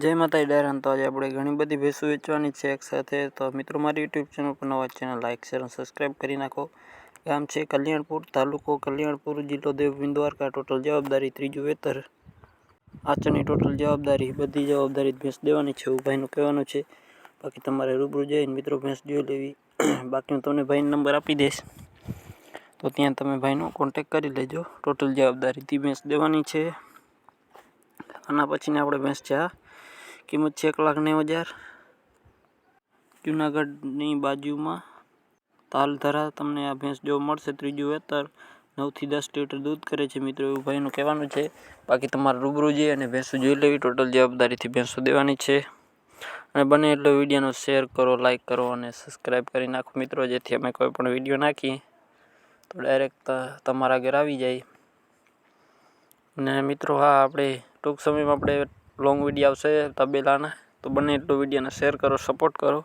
જય માતા ડાયરાન તો આજે આપણે ઘણી બધી ભેંસો વેચવાની છે એક સાથે. તો મિત્રો, મારી યુટ્યુબ ચેનલ પર નવા ચેનલ લાઇક શેર અને સબસ્ક્રાઈબ કરી નાખો. ગામ છે કલ્યાણપુર, તાલુકો કલ્યાણપુર, જિલ્લો દેવભીમ દ્વારકા ટોટલ જવાબદારી ત્રીજું વેતર. આચરની ટોટલ જવાબદારી, બધી જવાબદારી ભેંસ દેવાની છે, એવું ભાઈનું કહેવાનું છે. બાકી તમારે રૂબરૂ જઈને મિત્રો ભેંસ જોઈ લેવી. બાકી હું તમને ભાઈનો નંબર આપી દઈશ. તો ત્યાં તમે ભાઈનો કોન્ટેક કરી લેજો. ટોટલ જવાબદારી તી ભેંસ દેવાની છે. આના પછીને આપણે ભેંસ છે આ કિંમત છે એક લાખ નેવું હજાર. જુનાગઢની બાજુમાં તાલધરા તમને આ ભેંસ જોવા મળશે. ત્રીજું વેતર નવથી દસ લીટર દૂધ કરે છે મિત્રો એવું ભાઈનું કહેવાનું છે. બાકી તમારે રૂબરૂ જઈ અને ભેંસો જોઈ લેવી. ટોટલ જવાબદારીથી ભેંસો દેવાની છે. અને બને એટલો વિડીયોનો શેર કરો લાઇક કરો અને સબસ્ક્રાઈબ કરી નાખો મિત્રો, જેથી અમે કોઈ પણ વીડિયો નાખીએ તો ડાયરેક્ટ તમારા ઘર આવી જાય. અને મિત્રો, હા, આપણે ટૂંક સમયમાં આપણે લોંગ વીડિયો આવશે તબેલાના. તો બને એટલો વિડીયોને શેર કરો સપોર્ટ કરો.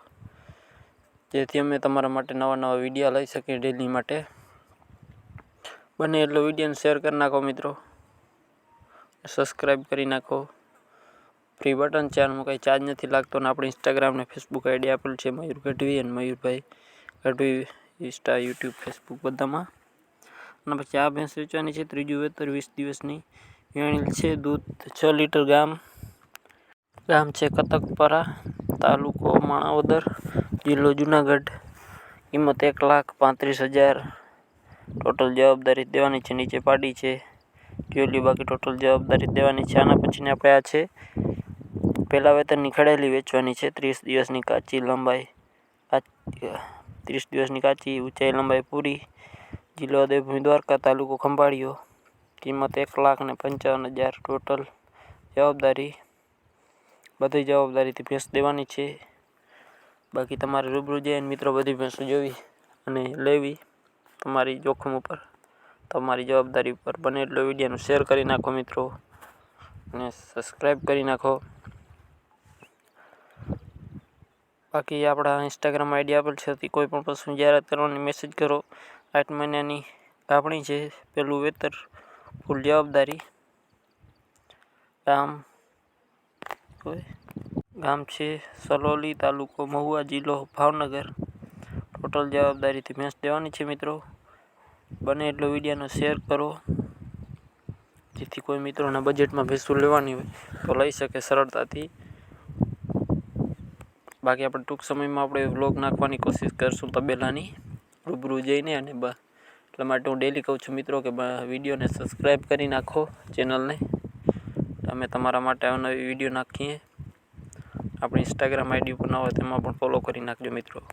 જેથી અમે તમારા માટે નવા નવા વીડિયો લઈ શકીએ ડેલી માટે. બને એટલો વિડીયોને શેર કરી નાખો મિત્રો. સબસ્ક્રાઈબ કરી નાખો. ફ્રી બટન છે, આનું કંઈ ચાર્જ નથી લાગતો અને આપણે ઇન્સ્ટાગ્રામ ને ફેસબુક આઈડી આપેલ છે, મયુર ગઢવી અને Mayurbhai Gadhvi insta YouTube Facebook બધામાં. અને પછી આ ભેંસ વેચવાની છે, ત્રીજું વેતર વીસ દિવસની. વેણેલ છે, દૂધ છ લીટર ગામ. ગામ છે કતકપરા તાલુકો માણાવદર, જિલ્લો જુનાગઢ. કિંમત એક લાખ પાંત્રીસ હજાર. ટોટલ જવાબદારી દેવાની છે, નીચે પાડી છે. જોયેલી બાકી ટોટલ જવાબદારી દેવાની છે, આના પછીને આપણે આ છે. પહેલાં વેતનની ખડેલી વેચવાની છે, ત્રીસ દિવસની કાચી લંબાઈ. ત્રીસ દિવસની કાચી ઊંચાઈ લંબાઈ પૂરી. જિલ્લો દેવભૂમિ દ્વારકા, તાલુકો ખંભાળિયો. કિંમત એક લાખ ને પંચાવન હજાર ટોટલ જવાબદારી બધી જવાબદારીથી ભેંસ દેવાની છે. બાકી તમારે રૂબરૂ જઈને મિત્રો બધી ભેંસો જોવી અને લેવી તમારી જોખમ ઉપર. તમારી જવાબદારી ઉપર બને એટલો વિડીયોનું શેર કરી નાખો મિત્રો અને સબસ્ક્રાઈબ કરી નાખો. બાકી આપણા ઇન્સ્ટાગ્રામ આઈડી આપેલ છે કોઈ પણ પશુ જાહેરાત કરવાની મેસેજ કરો. આઠ મહિનાની કાપણી છે, પેલું વેતર, ફૂલ જવાબદારી. ગામ ગામ છે સલોલી તાલુકો મહુવા જિલ્લો ભાવનગર. ટોટલ જવાબદારીથી ભેંસ દેવાની છે મિત્રો. બને એટલો વિડીયોનો શેર કરો. જેથી કોઈ મિત્રોના બજેટમાં ભેંસું લેવાની હોય, તો લઈ શકે સરળતાથી. બાકી આપણે ટૂંક સમયમાં આપણે વ્લોગ નાખવાની કોશિશ કરશું તબેલાની. રૂબરૂ જઈને અને એટલા માટે હું ડેલી કહું છું મિત્રો કે વિડીયોને સબસ્ક્રાઈબ કરી નાખો ચેનલને અમે તમારા માટે નવી વીડિયો નાખીએ. આપણી ઇન્સ્ટાગ્રામ આઈડી ઉપર ન હોય તેમાં પણ ફોલો કરી નાખજો મિત્રો.